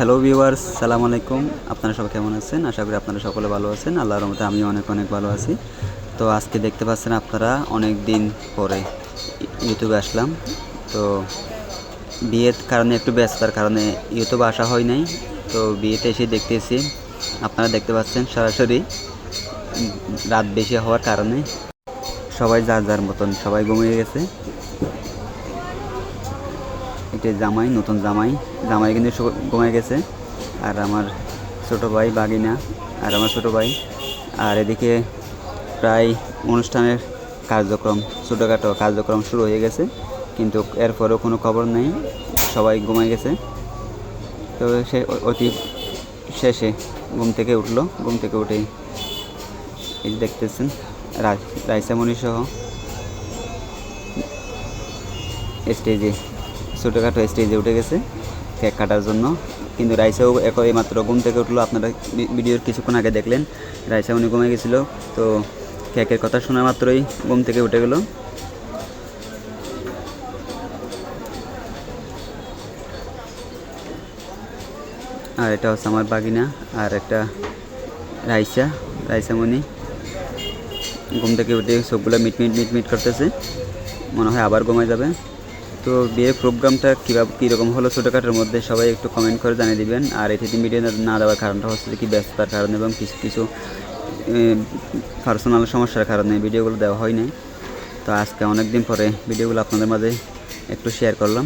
Hello viewers সালাম আলাইকুম। আপনারা সবাই কেমন আছেন? আশা করি আপনারা সকলে ভালো আছেন। আল্লাহর রহমতে আমি অনেক অনেক ভালো আছি। তো আজকে দেখতে পাচ্ছেন আপনারা অনেক দিন পরে ইউটিউবে আসলাম। তো বিয়ের কারণে একটু ব্যস্ততার কারণে ইউটিউবে আসা হয় নাই। তো বিয়েতে এসে দেখতেছি, আপনারা দেখতে পাচ্ছেন সরাসরি রাত বেশি হওয়ার কারণে সবাই যার যার মতন সবাই ঘুমিয়ে গেছে। এটা জামাই, নতুন জামাই। জামাই কিন্তু ঘুমায় গেছে। আর আমার ছোট ভাই বাগিনা, আর আমার ছোট ভাই। আর এদিকে প্রায় অনুষ্ঠানের কার্যক্রম, ছোটোখাটো কার্যক্রম শুরু হয়ে গেছে। কিন্তু এরপরেও কোনো খবর নেই। সবাই ঘুমায় গেছে। তো সে অতি শেষে ঘুম থেকে উঠল। ঘুম থেকে উঠেই এই দেখতেছেন রাইসামণি সহ স্টেজে ছোটোখাটো স্টেজে উঠে গেছে কেক কাটার জন্য। কিন্তু রাইসাও এখন মাত্র ঘুম থেকে উঠল। আপনারা ভিডিওর কিছুক্ষণ আগে দেখলেন, রাইসা উনি ঘুমে গেছিল। তো কেকের কথা শোনা মাত্রই ঘুম থেকে উঠে গেল। আর এটা হচ্ছে আমার বাগিনা, আর একটা রাইসা রাইসামণি ঘুম থেকে উঠে সবগুলো মিট মিট মিট মিট করতেছে। মনে হয় আবার ঘুমায় যাবে। তো বিয়ের প্রোগ্রামটা কীভাবে কীরকম হলো ছোটোখাটোর মধ্যে সবাই একটু কমেন্ট করে জানিয়ে দিবেন। আর এটিতে ভিডিও না দেওয়ার কারণটা হচ্ছে কি ব্যস্ততার কারণে এবং কিছু কিছু পার্সোনাল সমস্যার কারণে ভিডিওগুলো দেওয়া হয়নি তো আজকে অনেক দিন পরে ভিডিওগুলো আপনাদের মাঝে একটু শেয়ার করলাম।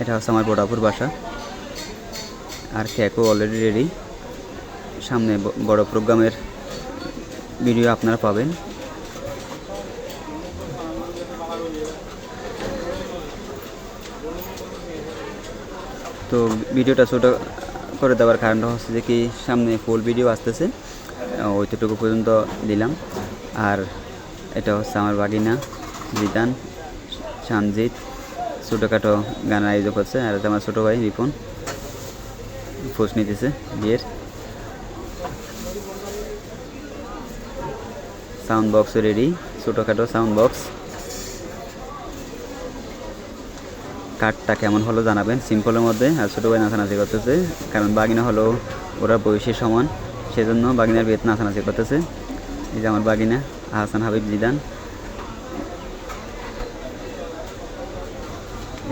এটা হচ্ছে আমার বড়াপুর বাসা। আর কেকও অলরেডি রেডি সামনে বড় প্রোগ্রামের ভিডিও আপনারা পাবেন। তো ভিডিওটা ছোটো করে দেওয়ার কারণটা হচ্ছে যে কি সামনে ফুল ভিডিও আসতেছে। ওইটুকু পর্যন্ত দিলাম। আর এটা হচ্ছে আমার বাগিনা, জিদান সানজিৎ ছোটোখাটো গানের আয়োজন করছে আর এটা আমার ছোটো ভাই রিপন। ফোর্স নিতেছে বিয়ের। সাউন্ড বক্স রেডি ছোটোখাটো সাউন্ড বক্স কাঠটা কেমন হলো জানাবেন। সিম্পলের মধ্যে, আর ছোটো ভাই নাচানাচি করতেছে। কারণ বাগিনা হলো ওরা বয়সের সমান, সেজন্য বাগিনার বিয়েতে নাচানাচি করতেছে। এই যে আমার বাগিনা, আহসান হাবিব জিদান।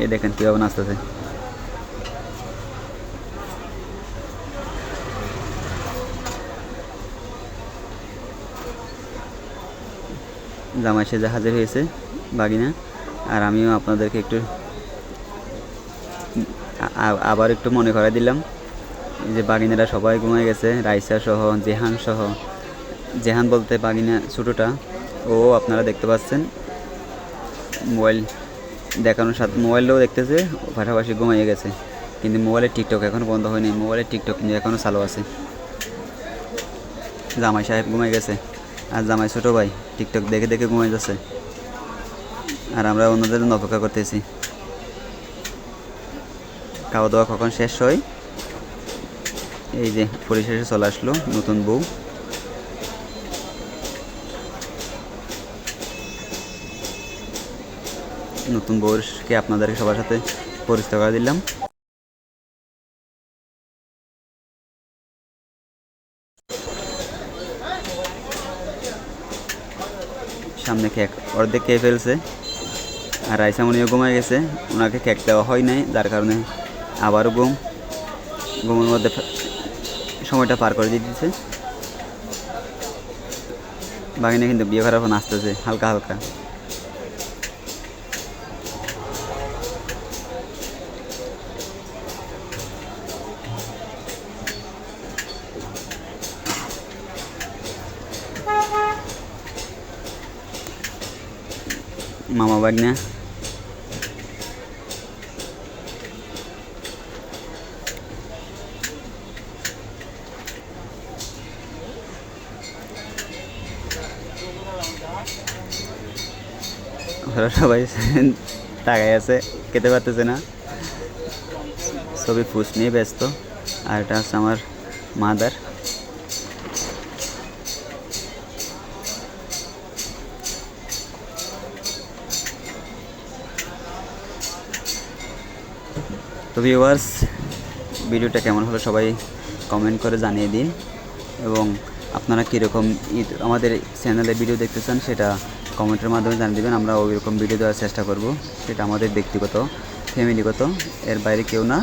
এই দেখেন কীভাবে নাচতেছে। জামাই সেজে হাজির হয়েছে বাগিনা। আর আমিও আপনাদেরকে একটু আবার একটু মনে করাই দিলাম যে বাগিনারা সবাই ঘুমিয়ে গেছে, রাইসা সহ, জেহান সহ। জেহান বলতে বাগিনা ছোটোটা, ও আপনারা দেখতে পাচ্ছেন। মোবাইল দেখানোর সাথে, মোবাইলটাও দেখতেছে পাশাপাশি ঘুমিয়ে গেছে। কিন্তু মোবাইলের টিকটক এখনও বন্ধ হয়নি, মোবাইলের টিকটক কিন্তু এখনও চালু আছে। জামাই সাহেব ঘুমিয়ে গেছে, আর জামাই ছোটো ভাই টিকটক দেখে দেখে ঘুমিয়ে যাচ্ছে। আর আমরা অন্যদের অপেক্ষা করতেছি। খাওয়া দাওয়া কখন শেষ হয়? এই যে পরিশেষে চলে আসলো, নতুন বউ। নতুন বউকে আপনাদেরকে সবার সাথে পরিচিত করে দিলাম। সামনে কেক অর্ধেক খেয়ে ফেলছে। আর রাইসামণিও ঘুমায় গেছে। ওনাকে কেক দেওয়া হয় নাই, যার কারণে আবারও ঘুম, ঘুমের মধ্যে সময়টা পার করে দিতেছে। বাগিনা কিন্তু বিয়ে করার পর নাচতেছে হালকা হালকা। মামা বাগনা। ওরা সবাই তাকাই আছে, খেতে পারতেছে না। ছবি ফুস নিয়ে ব্যস্ত, আর এটা হচ্ছে আমার মাদার। তো ভিউয়ার্স ভিডিওটা কেমন হলো সবাই কমেন্ট করে জানিয়ে দিন। এবং আপনারা কীরকম ঈদ আমাদের চ্যানেলে ভিডিও দেখতে চান সেটা কমেন্টের মাধ্যমে জানিয়ে দেবেন, আমরা ওই রকম ভিডিও দেওয়ার চেষ্টা করব। সেটা আমাদের ব্যক্তিগত ফ্যামিলিগত এর বাইরে কেউ না।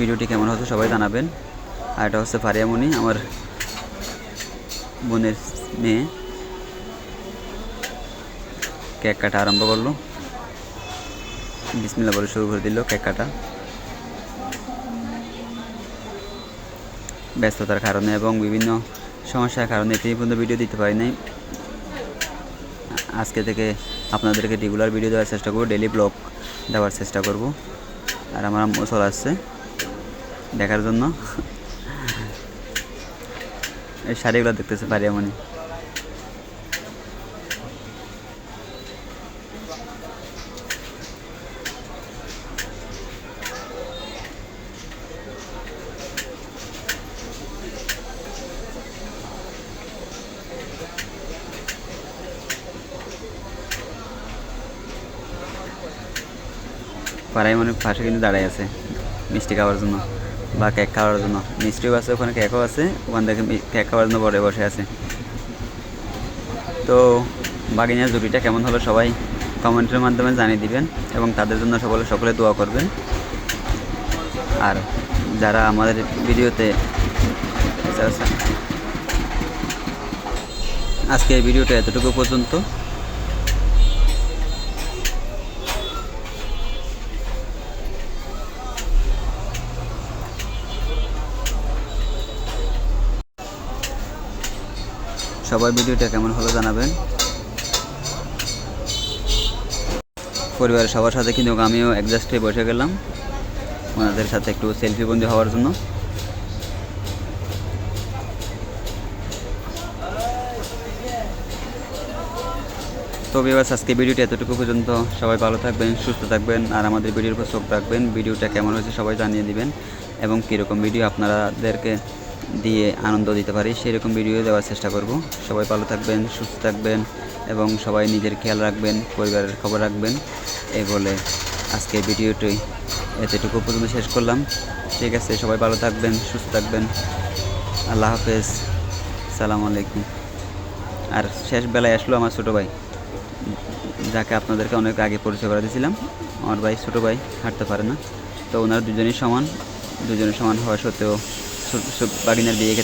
ভিডিওটি কেমন হতো সবাই জানাবেন। আর এটা হচ্ছে ফারিয়ামণি আমার বোনের মেয়ে। কেক কাটা আরম্ভ করল। বিসমিল্লা বলে শুরু করে দিল কেক কাটা ব্যস্ততার কারণে এবং বিভিন্ন সমস্যার কারণে এই পর্যন্ত ভিডিও দিতে পারি নাই। আজকে থেকে আপনাদেরকে রেগুলার ভিডিও দেওয়ার চেষ্টা করব ডেলি ব্লগ দেওয়ার চেষ্টা করব। আর আমার চলে আসছে দেখার জন্য। এই শাড়িগুলো দেখতেছে পারি এমনই। পাড়ায় মানে পাশে কিন্তু দাঁড়ায় আছে মিষ্টি খাওয়ার জন্য বা কেক খাওয়ার জন্য। মিষ্টিও আছে, ওখানে কেকও আছে, ওখান থেকে কেক খাওয়ার জন্য বড়ে বসে আছে। তো বাগিনার জুটিটা কেমন হলো সবাই কমেন্টের মাধ্যমে জানিয়ে দিবেন এবং তাদের জন্য সকলে সকলে দোয়া করবেন। আর যারা আমাদের ভিডিওতে। আজকে এই ভিডিওটা এতটুকু পর্যন্ত। সবাই ভিডিওটা কেমন হলো জানাবেন। পরিবারের সবার সাথে কিন্তু আমিও অ্যাডজাস্ট হয়ে বসে গেলাম। ওনাদের সাথে একটু সেলফি বন্দি হওয়ার জন্য। তো বিবাস আজকে ভিডিওটি এতটুকু পর্যন্ত। সবাই ভালো থাকবেন, সুস্থ থাকবেন, আর আমাদের ভিডিওর উপর চোখ রাখবেন। ভিডিওটা কেমন হয়েছে সবাই জানিয়ে দিবেন। এবং কীরকম ভিডিও আপনাদেরকে দিয়ে আনন্দ দিতে পারি, সেরকম ভিডিও দেওয়ার চেষ্টা করব। সবাই ভালো থাকবেন, সুস্থ থাকবেন এবং সবাই নিজের খেয়াল রাখবেন, পরিবারের খবর রাখবেন, এই বলে আজকে ভিডিওটি এতটুকু পর্যন্ত শেষ করলাম। ঠিক আছে, সবাই ভালো থাকবেন, সুস্থ থাকবেন। আল্লাহ হাফেজ। সালাম আলাইকুম। আর শেষ বেলায় আসলো আমার ছোটো ভাই, যাকে আপনাদেরকে অনেক আগে পরিচয় করে দিয়েছিলাম। আমার ভাই ছোটো ভাই, হাঁটতে পারে না। তো ওনারা দুজনেই সমান। দুজনের সমান হওয়া সত্ত্বেও বাগিনার বিয়ে